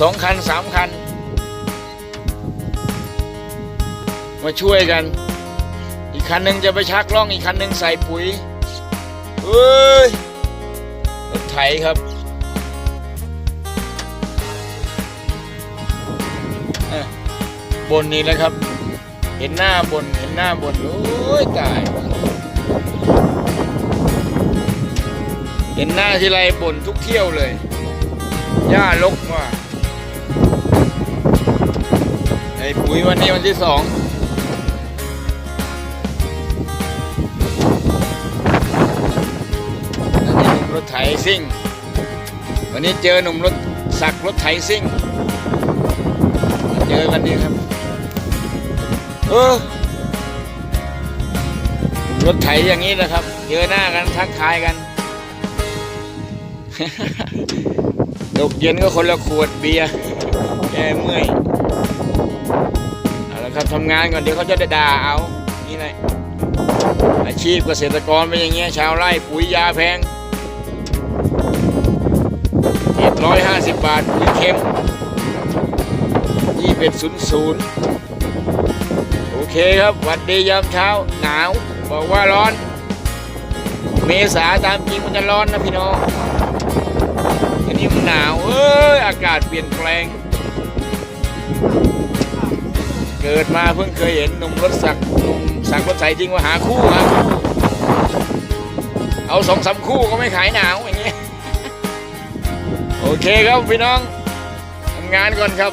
สองคันสามคัน มาช่วยกัน อีกคันหนึ่งจะไปชักล่องอีกคันหนึ่งใส่ปุ๋ยเอ้ยรถไถครับบนนี้แล้วครับ เห็นหน้าบนเห็นหน้าบนโอ้ยตาย เห็นหน้าทีไรบนทุกเที่ยวเลยหญ้าลกว่า อ้ปุ๋ยวันนี้วันที่สองอันนรถไถซิ่ง วันนี้เจอหนุ่มรถสักรถไถซิ่ง เจอกันดีครับ เออหนุ่มรถไถอย่างนี้นะครับ เจอหน้ากันทักทายกันดกเย็นก็คนละขวดเบียร์แกเมื่อย เอาละครับทำงานก่อนเดี๋ยวเขาจะได้ด่าเอานี่แหละอาชีพเกษตรกรเป็นอย่างเงี้ยชาวไร่ปุ๋ยยาแพงเจ็ดร้อยห้าสิบบาทปุ๋ยเค็มยี่เป็นศูนย์ศูนย์โอเคครับหวัดดียามเช้าหนาว บอกว่าร้อน เมษาตามจริงมันจะร้อนนะพี่น้องอันนี้มันหนาวเอ้ยอากาศเปลี่ยนแปลง เกิดมาเพิ่งเคยเห็นหนุ่มรถสักหนุ่มสักรถใสจริงว่าหาคู่หาคู่เอาสองสามคู่ก็ไม่ขายหนาวอย่างเงี้ยโอเคครับพี่น้องทำงานก่อนครับ